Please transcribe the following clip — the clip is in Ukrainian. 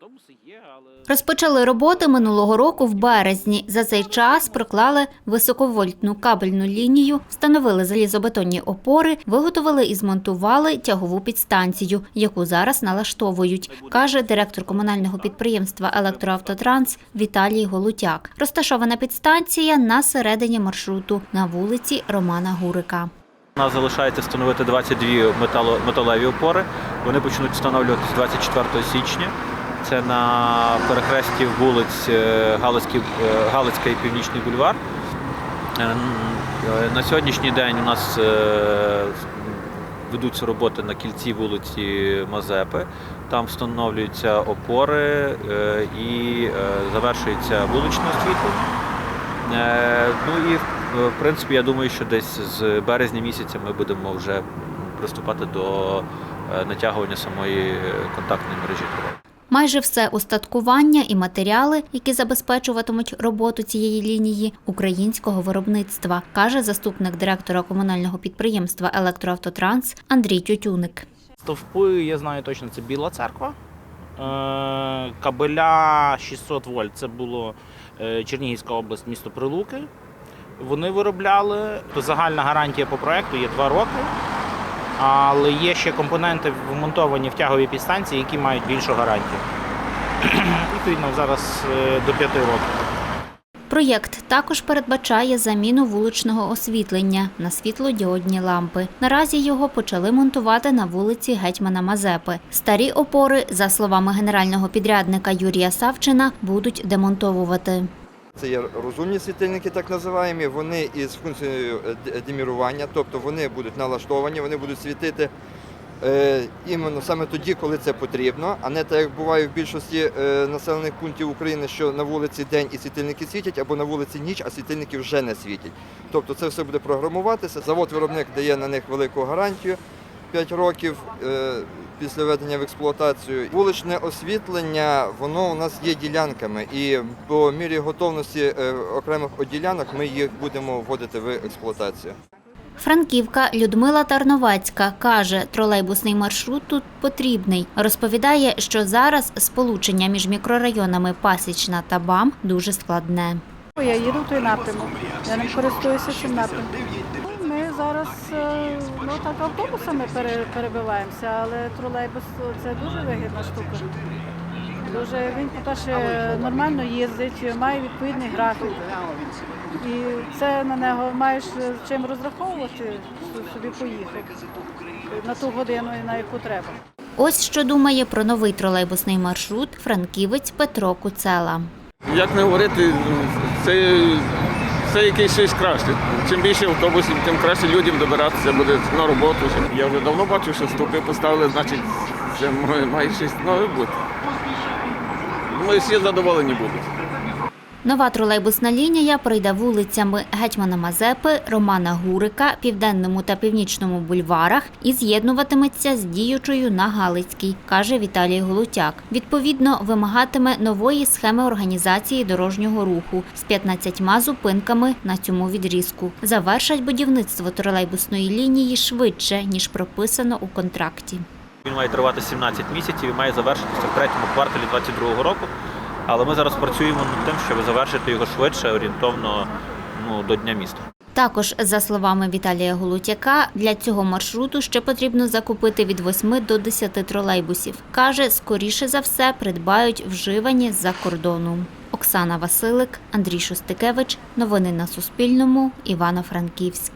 Автобуси є, але Розпочали роботи минулого року в березні. За цей час проклали високовольтну кабельну лінію, встановили залізобетонні опори, виготовили і змонтували тягову підстанцію, яку зараз налаштовують, каже директор комунального підприємства Електроавтотранс Віталій Голутяк. Розташована підстанція на середині маршруту на вулиці Романа Гурика. У нас залишається встановити 22 метало, металеві опори. Вони почнуть встановлюватися 24 січня. Це на перехресті вулиць е, Галицький, е, Галицька і Північний бульвар. Е, На сьогоднішній день у нас ведуться роботи на кільці вулиці Мазепи. Там встановлюються опори і завершується вуличне освітлення. Ну і в принципі, я думаю, що десь з березня місяця ми будемо вже приступати до натягування самої контактної мережі. Майже все устаткування і матеріали, які забезпечуватимуть роботу цієї лінії українського виробництва, каже заступник директора комунального підприємства Електроавтотранс Андрій Тютюник. стовпи, я знаю точно, це Біла церква. Е, Кабеля 600 вольт. Це було е, Чернігівська область, місто Прилуки. Вони виробляли. Загальна гарантія по проекту є 2 роки. Але є ще компоненти вмонтовані в тягові підстанції, які мають більшу гарантію. Відповідно, зараз е, до 5 років. Проєкт також передбачає заміну вуличного освітлення на світлодіодні лампи. Наразі його почали монтувати на вулиці Гетьмана Мазепи. Старі опори, за словами генерального підрядника Юрія Савчина, будуть демонтовувати. Це є розумні світильники, так називаємо. Вони із функцією е, демірування, тобто вони будуть налаштовані, вони будуть світити е, іменно саме тоді, коли це потрібно, а не так, як буває в більшості е, населених пунктів України, що на вулиці день і світильники світять, або на вулиці ніч, а світильники вже не світять. Тобто це все буде програмуватися. Завод-виробник дає на них велику гарантію 5 років. е, Після введення в експлуатацію вуличне освітлення, воно у нас є ділянками, і по мірі готовності е, окремих ділянок ми їх будемо вводити в експлуатацію. Франківка Людмила Тарновацька каже, тролейбусний маршрут тут потрібний. Розповідає, що зараз сполучення між мікрорайонами Пасічна та БАМ дуже складне. Я їду в той напрямок. Я не користуюся цим напрямком. Ну, Ми зараз е, ну, так автобусами пере- перебиваємося, але тролейбус це дуже вигідна штука. Дуже він, по-перше, нормально їздить, має відповідний графік. І це на нього маєш чим розраховувати, собі поїхав на ту годину, на яку треба. Ось що думає про новий тролейбусний маршрут франківець Петро Куцела. Як не говорити, це, це якийсь щось краще. Чим більше автобусів, тим краще людям добиратися буде на роботу. Я вже давно бачу, що стовпи поставили, значить, це має- щось нове бути. Ми всі задоволені будуть. Нова тролейбусна лінія пройде вулицями Гетьмана Мазепи, Романа Гурика, Південному та Північному бульварах і з'єднуватиметься з діючою на Галицькій, каже Віталій Голутяк. Відповідно, вимагатиме нової схеми організації дорожнього руху з 15 зупинками на цьому відрізку. Завершать будівництво тролейбусної лінії швидше ніж прописано у контракті. Він має тривати 17 місяців і має завершитися в третьому кварталі 2022 року. Але ми зараз працюємо над тим, щоб завершити його швидше, орієнтовно ну, до Дня міста. Також, за словами Віталія Голутяка, для цього маршруту ще потрібно закупити від 8 до 10 тролейбусів. Каже, скоріше за все придбають вживані з-за кордону. Оксана Василик, Андрій Шостикевич. Новини на Суспільному. Івано-Франківськ.